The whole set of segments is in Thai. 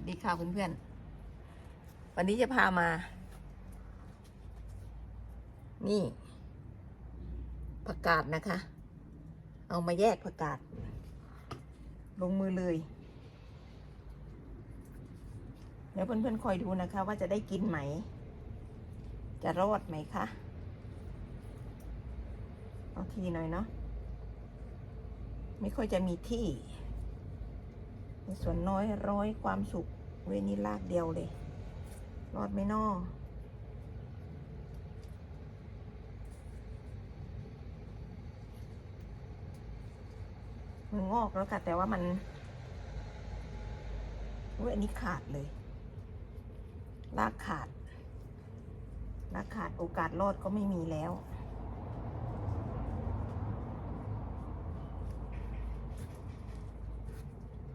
สดีค่ะเพื่อนๆ วันนี้จะพามา นี่ผักกาดนะคะ เอามาแยกผักกาด ลงมือเลย เดี๋ยวเพื่อนๆคอยดูนะคะ ว่าจะได้กินไหม จะรอดไหมคะเอาทีหน่อยเนาะไม่ค่อยจะมีที่ ในส่วนน้อยร้อยความสุข เวนี้ลากเดียวเลย รอดไม่นอมันงอกแล้วค่ะ แต่ว่ามันเว้ยอันนี้ขาดเลยลากขาดลากขาดโอกาสรอดก็ไม่มีแล้ว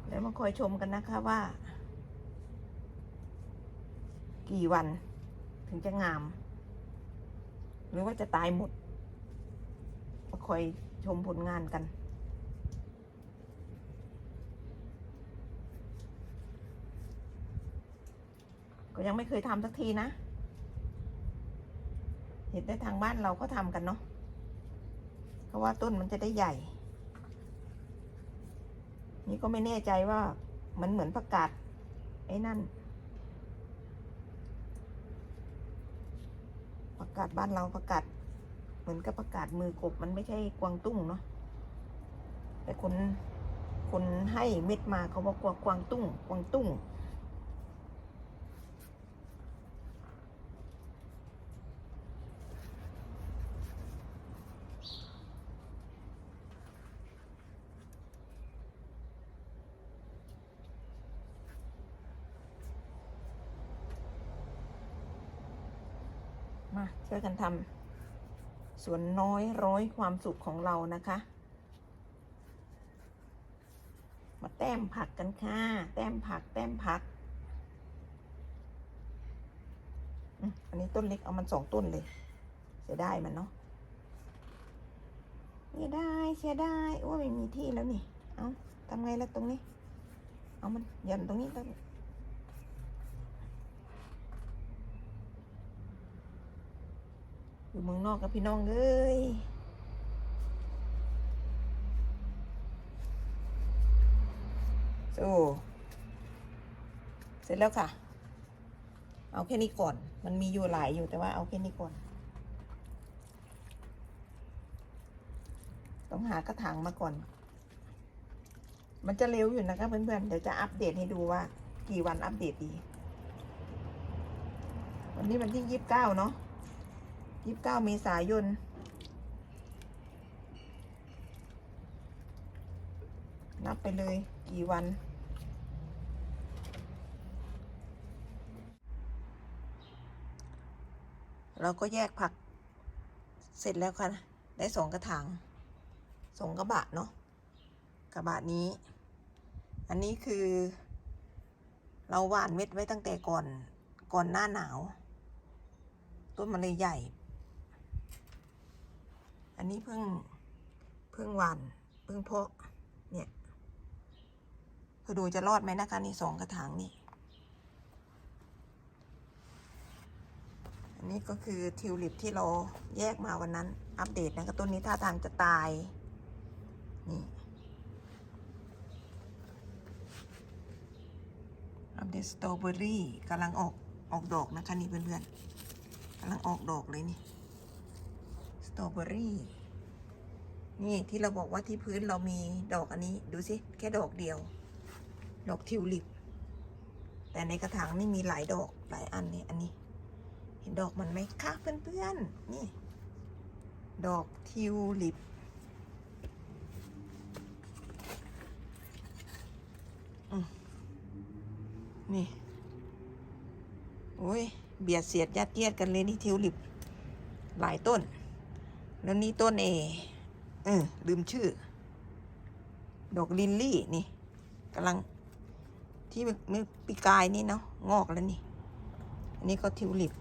เดี๋ยว มาคอยชมกันนะคะว่า กี่วันถึงจะงาม หรือว่าจะตายหมด มาคอยชมผลงานกัน ก็ยังไม่เคยทำสักทีนะ เห็นได้ทางบ้านเราก็ทำกันเนาะเพราะว่าต้นมันจะได้ใหญ่ นี่ก็ไม่แน่ใจว่ามันเหมือนประกาศไอ้นั่น ประกาศบ้านเราประกาศ เหมือนกับประกาศมือกบมันไม่ใช่กวางตุ้งเนาะแต่คนคนให้เม็ดมาเขาบอกว่ากวางตุ้ง กวางตุ้ง มาช่วยกันทำสวนน้อยร้อยความสุขของเรานะคะ มาแต้มผักกันค่ะ แต้มผักแต้มผัก อันนี้ต้นเล็กเอามันสองต้นเลย เสียดายมันเนาะเสียดายเสียดายโอ้ไม่มีที่แล้วนี่ เอาทำไงล่ะตรงนี้ เอามันย่อนตรงนี้ต้น อยู่เมืองนอกกับพี่น้องเอ้ยโอ้เสร็จแล้วค่ะ เอาแค่นี้ก่อน มันมีอยู่หลายอยู่แต่ว่าเอาแค่นี้ก่อน ต้องหากระถางมาก่อน มันจะเร็วอยู่นะคะเพื่อนๆ เดี๋ยวจะอัปเดตให้ดูว่า กี่วันอัปเดตดี วันนี้วันที่ยี่สิบเก้าเนาะ ยี่สิบเก้าเมษายน นับไปเลยกี่วัน เราก็แยกผักเสร็จแล้วค่ะ ได้สองกระถางสองกระบะเนาะกระบะนี้ อันนี้คือ เราหว่านเม็ดไว้ตั้งแต่ก่อนก่อนหน้าหนาว ต้นมันเลยใหญ่ อันนี้เพิ่งเพิ่งวานเพิ่งเพาะเนี่ยคือดูจะรอดไหมนะคะนี่สองกระถางนี่อันนี้ก็คือทิวลิปที่เราแยกมาวันนั้น อัปเดตนะคะต้นนี้ท่าทางจะตายนี่อัปเดตสตรอเบอรี่กำลังออกออกดอกนะคะนี่เพื่อนๆกำลังออกดอกเลยนี่ ตรอเบอรี่ นี่ที่เราบอกว่าที่พื้นเรามีดอกอันนี้ ดูสิ แค่ดอกเดียว ดอกทิวลิป แต่ในกระถางนี่มีหลายดอกหลายอันนี่อันนี้ เห็นดอกมันไหมคะเพื่อนๆ นี่ ดอกทิวลิปอืมนี่โอ้ย เบียดเสียดยัดเยียดกันเลยนี่ทิวลิป หลายต้น แล้วนี่ต้นเอเออลืมชื่อ ดอกลินลี่นี่กำลังที่เมื่อปีกายนี่เนาะงอกแล้วนี่ อันนี้ก็ทิวลิป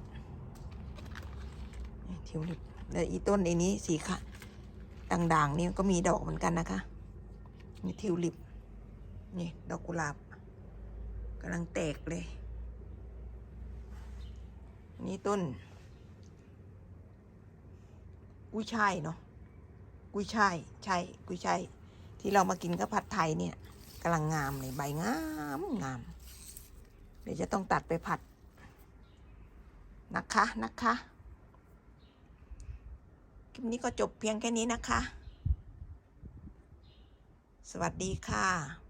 ทิวลิปแล้วอีต้นไอ้นี้สีค่ะด่างๆนี่ก็มีดอกเหมือนกันนะคะนี่ทิวลิปนี่ดอกกุหลาบกกำลังแตกเลย นี่ต้น กุ้ยช่ายเนาะกุ้ยช่ายใช่กุ้ยช่ายที่เรามากินกับผัดไทยเนี่ยกำลังงามเลยใบงามงาม เดี๋ยวจะต้องตัดไปผัดนะคะนะคะคลิปนี้ก็จบเพียงแค่นี้นะคะ สวัสดีค่ะ